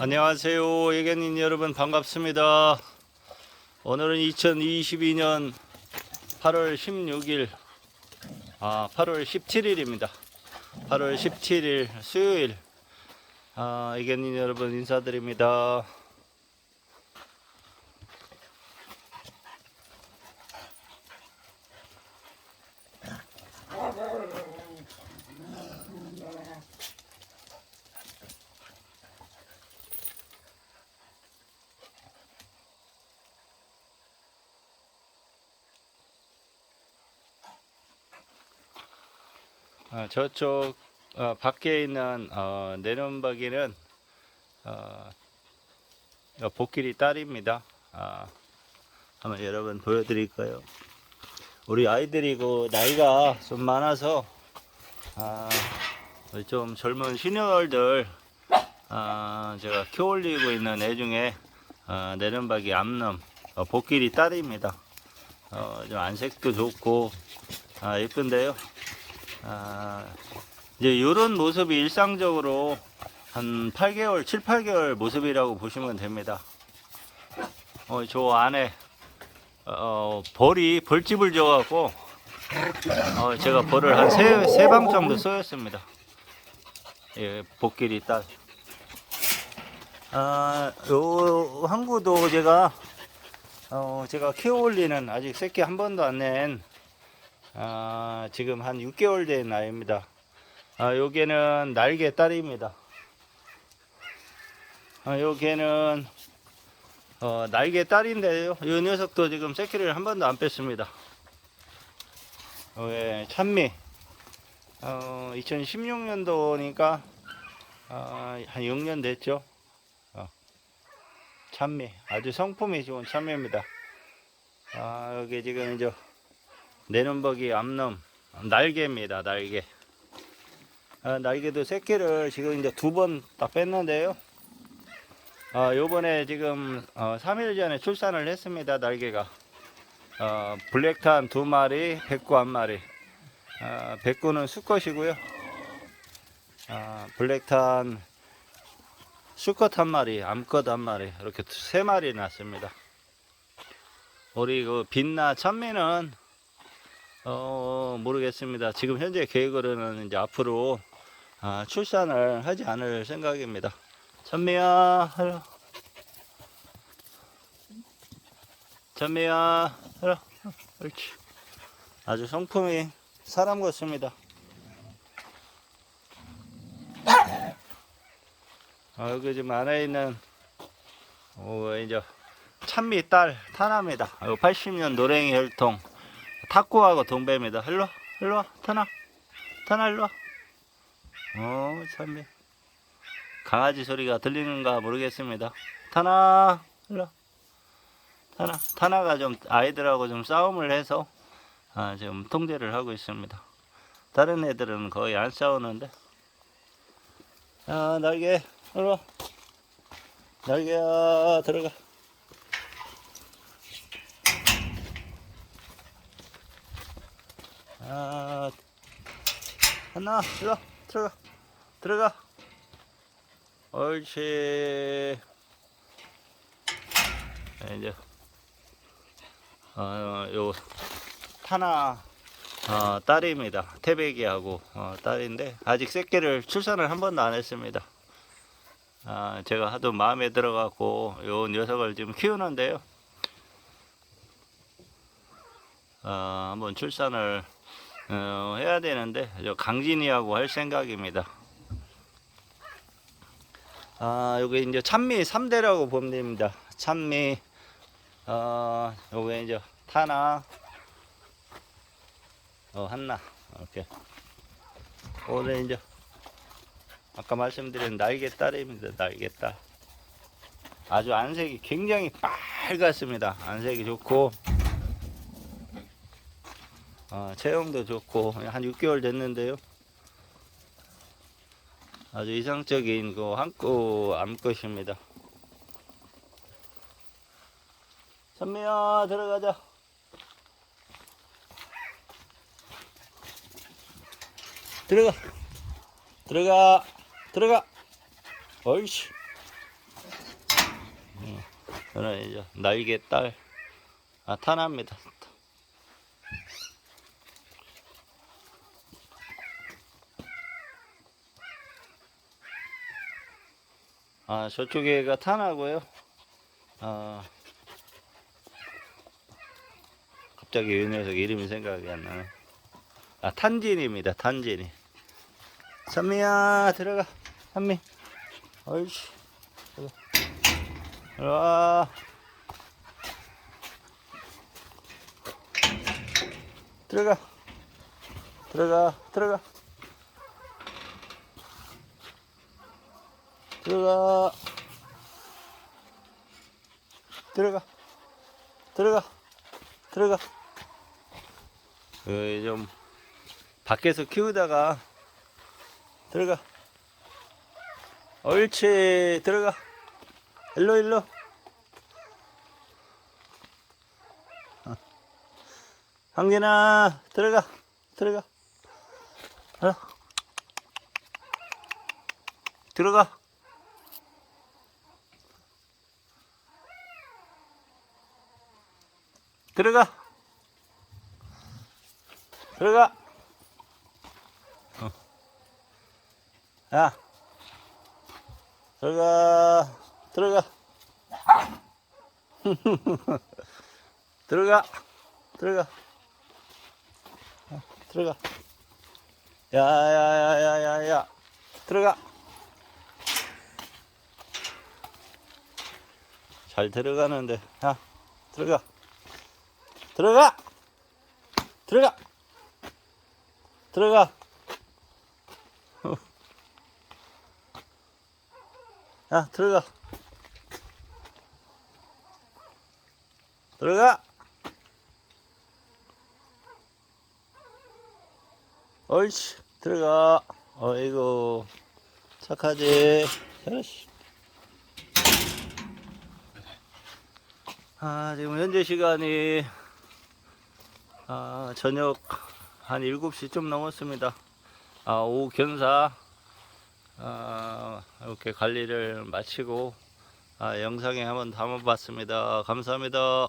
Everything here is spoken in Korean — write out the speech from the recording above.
안녕하세요. 예견인 여러분 반갑습니다. 오늘은 2022년 8월 16일, 아, 8월 17일입니다. 8월 17일 수요일. 아, 예견인 여러분 인사드립니다. 아, 저쪽 어, 밖에 있는 어, 내년박이는 어, 어, 복길이 딸입니다. 아, 한번 여러분 보여드릴까요? 우리 아이들이 그 나이가 좀 많아서 아, 좀 젊은 시니어들 아, 제가 키워올리고 있는 애 중에 어, 내년박이 암놈 어, 복길이 딸입니다. 어, 좀 안색도 좋고 아, 예쁜데요. 아, 이제 이런 모습이 일상적으로 한 8개월, 7, 8개월 모습이라고 보시면 됩니다. 어, 저 안에 어, 벌이 벌집을 줘갖고 어, 제가 벌을 한 세 세 방 정도 쏘였습니다. 예, 복길이 딸. 아, 요 항구도 제가 어, 제가 키워 올리는 아직 새끼 한 번도 안 낸 아, 지금 한 6개월 된 나이입니다. 아, 요게는 날개 딸입니다. 아, 요게는 어, 날개 딸인데요. 이 녀석도 지금 새끼를 한 번도 안 뺐습니다. 어, 예, 찬미. 어, 2016년도니까 어, 한 6년 됐죠. 어, 찬미. 아주 성품이 좋은 찬미입니다. 아, 여기 지금 이제 내눈버기 암놈 날개입니다 날개. 아, 날개도 새끼를 지금 이제 두번딱 뺐는데요. 아, 요번에 지금 어, 3일 전에 출산을 했습니다 날개가. 어, 블랙탄 두 마리 백구 한 마리. 아, 백구는 수컷이고요. 아, 블랙탄 수컷 한 마리 암컷 한 마리 이렇게 세 마리 났습니다. 우리 그 빛나 천미는 어, 모르겠습니다. 지금 현재 계획으로는 이제 앞으로 아, 출산을 하지 않을 생각입니다. 천미야, 하라. 천미야, 하라. 옳지. 아주 성품이 사람 같습니다. 아, 여기 지금 안에 있는, 오, 이제, 찬미 딸, 타나입니다. 80년 노랭이 혈통. 탁구하고 동배입니다. 일로 와, 일로 와, 타나, 타나 일로 와. 어, 참 강아지 소리가 들리는가 모르겠습니다. 타나, 일로 와. 타나, 타나가 좀 아이들하고 좀 싸움을 해서 아, 지금 통제를 하고 있습니다. 다른 애들은 거의 안 싸우는데. 아, 날개, 일로 와. 날개야, 들어가. 아, 하나, 일로 와, 들어가, 들어가. 옳지. 자, 이제, 어, 요, 타나, 어, 딸입니다. 태백이하고 어, 딸인데 아직 새끼를 출산을 한 번도 안 했습니다. 아, 제가 하도 마음에 들어갖고 요 녀석을 지금 키우는데요. 아, 한번 출산을 어, 해야 되는데 저 강진이하고 할 생각입니다. 아, 여기 이제 찬미 3대라고 보면 됩니다. 찬미 어, 요게 이제 타나 어, 한나 이렇게 오늘 이제 아까 말씀드린 날개딸입니다. 날개딸. 아주 안색이 굉장히 빨갛습니다. 안색이 좋고 어, 체형도 좋고 한 6개월 됐는데요. 아주 이상적인 그 한꾸 암컷입니다. 선미야 들어가자. 들어가. 들어가. 들어가. 옳지. 음, 저는 이제 날개 딸. 아, 탄합니다. 아, 저쪽에가 탄하고요. 아, 갑자기 이 녀석 이름이 생각이 안 나네. 아, 탄진입니다. 탄진이. 선미야, 들어가. 선미. 들어가. 들어와. 들어가. 들어가. 들어가. 들어가. 들어가. 들어가. 들어가. 어, 좀 밖에서 키우다가 들어가. 옳지. 들어가. 일로 일로. 어. 황진아 들어가. 들어가. 어. 들어가. 들어가. 들어가. 어. 야. 들어가. 들어가. 들어가. 들어가. 어, 들어가. 야야야야야야. 들어가. 잘 들어가는데. 야. 들어가. 들어가. 들어가. 들어가. 야, 들어가. 들어가. 옳지. 들어가. 어이구. 착하지. 잘했어. 아, 지금 현재 시간이 아, 저녁 한 7시 좀 넘었습니다. 아, 오후 견사 아, 이렇게 관리를 마치고 아, 영상에 한번 담아봤습니다. 감사합니다.